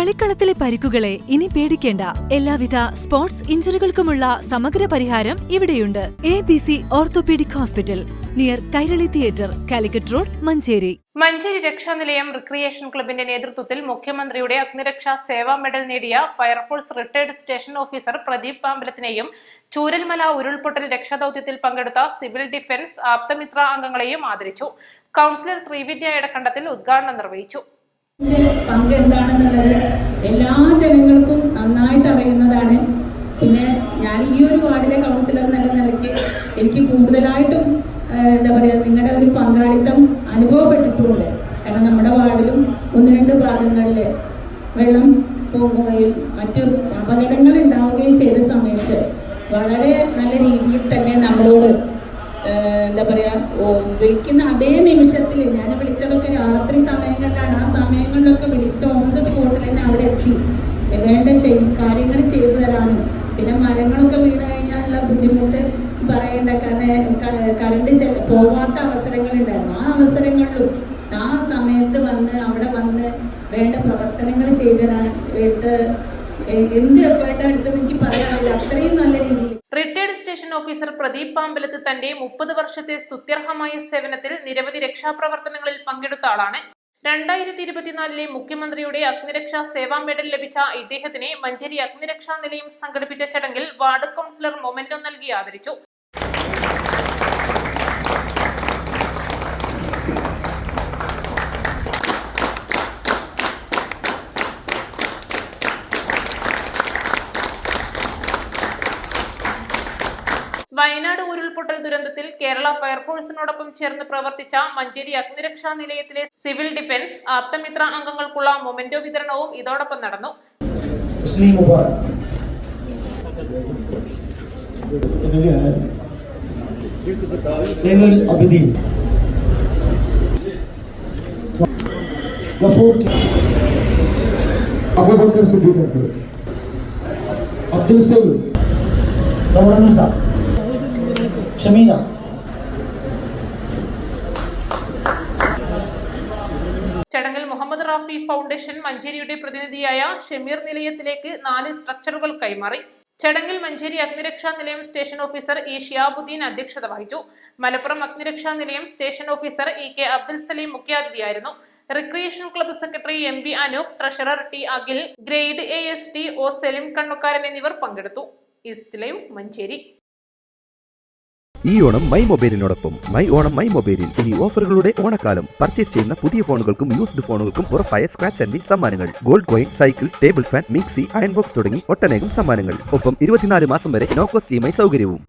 കളിക്കളത്തിലെ പരിക്കുകളെ ഇനി പേടിക്കേണ്ട. എല്ലാവിധ സ്പോർട്സ് ഇഞ്ചുറികൾക്കുമുള്ള സമഗ്ര പരിഹാരം ഇവിടെയുണ്ട്. A B C orthopaedic hospital near Kairali theatre Calicut road Manjeri. Manjeri രക്ഷാ നിലയം റിക്രിയേഷൻ ക്ലബിന്റെ നേതൃത്വത്തിൽ മുഖ്യമന്ത്രിയുടെ അഗ്നിരക്ഷാ സേവാ മെഡൽ നേടിയ fire force retired station officer Pradeep പാമ്പലത്തിനെയും Chooralmala ഉരുൾപൊട്ടൽ രക്ഷാദൌത്യത്തിൽ പങ്കെടുത്ത സിവിൽ ഡിഫൻസ് ആപ്തമിത്ര അംഗങ്ങളെയും ആദരിച്ചു. കൗൺസിലർ ശ്രീവിദ്യ എടക്കണ്ടത്തിൽ ഉദ്ഘാടനം നിർവഹിച്ചു. പങ്ക് എന്താണെന്നുള്ളത് എല്ലാ ജനങ്ങൾക്കും നന്നായിട്ട് അറിയുന്നതാണ്. പിന്നെ ഞാൻ ഈ ഒരു വാർഡിലെ കൗൺസിലർ എന്നുള്ള നിലയ്ക്ക് എനിക്ക് കൂടുതലായിട്ടും എന്താ പറയുക നിങ്ങളുടെ ഒരു പങ്കാളിത്തം അനുഭവപ്പെട്ടിട്ടുമുണ്ട്. കാരണം നമ്മുടെ വാർഡിലും ഒന്ന് രണ്ട് ഭാഗങ്ങളിൽ വെള്ളം പോകുകയും മറ്റു അപകടങ്ങൾ ഉണ്ടാവുകയും ചെയ്ത സമയത്ത് വളരെ നല്ല രീതിയിൽ തന്നെ നമ്മളോട് എന്താ പറയാ വിളിക്കുന്ന അതേ നിമിഷത്തിൽ ഞാൻ വിളിച്ചതൊക്കെ രാത്രി സമയങ്ങളിലാണ്. ആ സമയങ്ങളിലൊക്കെ വിളിച്ച ഓൺ ദ സ്പോട്ടിൽ തന്നെ അവിടെ എത്തി. വേണ്ട കാര്യങ്ങൾ ചെയ്തു തരാനും. പിന്നെ മരങ്ങളൊക്കെ വീണ് കഴിഞ്ഞാലുള്ള ബുദ്ധിമുട്ട് പറയണ്ട. കാരണം കറണ്ട് പോവാത്ത അവസരങ്ങളുണ്ടായിരുന്നു. ആ അവസരങ്ങളിലും ആ സമയത്ത് വന്ന് അവിടെ വന്ന് വേണ്ട പ്രവർത്തനങ്ങൾ ചെയ്തു തരാൻ എടുത്ത് എന്ത് എഫേർട്ടാണ് എടുത്തത് എനിക്ക് പറയാനില്ല. അത്രയും നല്ല രീതിയിൽ retired station officer Pradeep Pambalath തന്റെ മുപ്പത് വർഷത്തെ സ്തുത്യർഹമായ സേവനത്തിൽ നിരവധി രക്ഷാപ്രവർത്തനങ്ങളിൽ പങ്കെടുത്ത ആളാണ്. രണ്ടായിരത്തി ഇരുപത്തിനാലിലെ മുഖ്യമന്ത്രിയുടെ അഗ്നിരക്ഷാ സേവാ മെഡൽ ലഭിച്ച ഇദ്ദേഹത്തിനെ മഞ്ചേരി അഗ്നിരക്ഷാ നിലയം സംഘടിപ്പിച്ച ചടങ്ങിൽ വാർഡ് കൗൺസിലർ മൊമെന്റോ നൽകി ആദരിച്ചു. വയനാട് ഉരുൾപൊട്ടൽ ദുരന്തത്തിൽ കേരള ഫയർഫോഴ്സിനോടൊപ്പം ചേർന്ന് പ്രവർത്തിച്ച മഞ്ചേരി അഗ്നിരക്ഷാ നിലയത്തിലെ സിവിൽ ഡിഫൻസ് ആപ്തമിത്ര അംഗങ്ങൾക്കുള്ള മൊമെന്റോ വിതരണവും ഇതോടൊപ്പം നടന്നു. അബൂബക്കർ സിദ്ദീഖ് അബ്ദുൽ സൈദ് ഗവർണർ സാർ ഷമീന ചടങ്ങിൽ മുഹമ്മദ് റാഫി ഫൗണ്ടേഷൻ മഞ്ചേരിയുടെ പ്രതിനിധിയായ ഷമീർ നിലയത്തിലേക്ക് നാല് സ്ട്രക്ചറുകൾ കൈമാറി. ചടങ്ങിൽ മഞ്ചേരി അഗ്നിരക്ഷാ നിലയം സ്റ്റേഷൻ ഓഫീസർ ഇ ഷിയാബുദ്ദീൻ അധ്യക്ഷത വഹിച്ചു. മലപ്പുറം അഗ്നിരക്ഷാ നിലയം station officer E K Abdul Saleem മുഖ്യാതിഥിയായിരുന്നു. Recreation club secretary M V Anoop treasurer T Akhil grade A S T O Saleem Kannukkaran എന്നിവർ പങ്കെടുത്തു. East live Manjeri. ഈ ഓണം മൈ മൊബൈലിനോടൊപ്പം മൈ ഓണം മൈ മൊബൈലിൽ ഇനി ഓഫറുകളുടെ ഓണക്കാലം. പർച്ചേസ് ചെയ്യുന്ന പുതിയ ഫോണുകൾക്കും യൂസ്ഡ് ഫോണുകൾക്കും ഉറപ്പായ സ്ക്രാച്ച് ആൻഡ് സമ്മാനങ്ങൾ. Gold coin cycle table fan mixie iron box തുടങ്ങി ഒട്ടനേകം സമ്മാനങ്ങൾ. ഒപ്പം ഇരുപത്തിനാല് മാസം വരെ നോക്കോസ് ഇ എം സൗകര്യവും.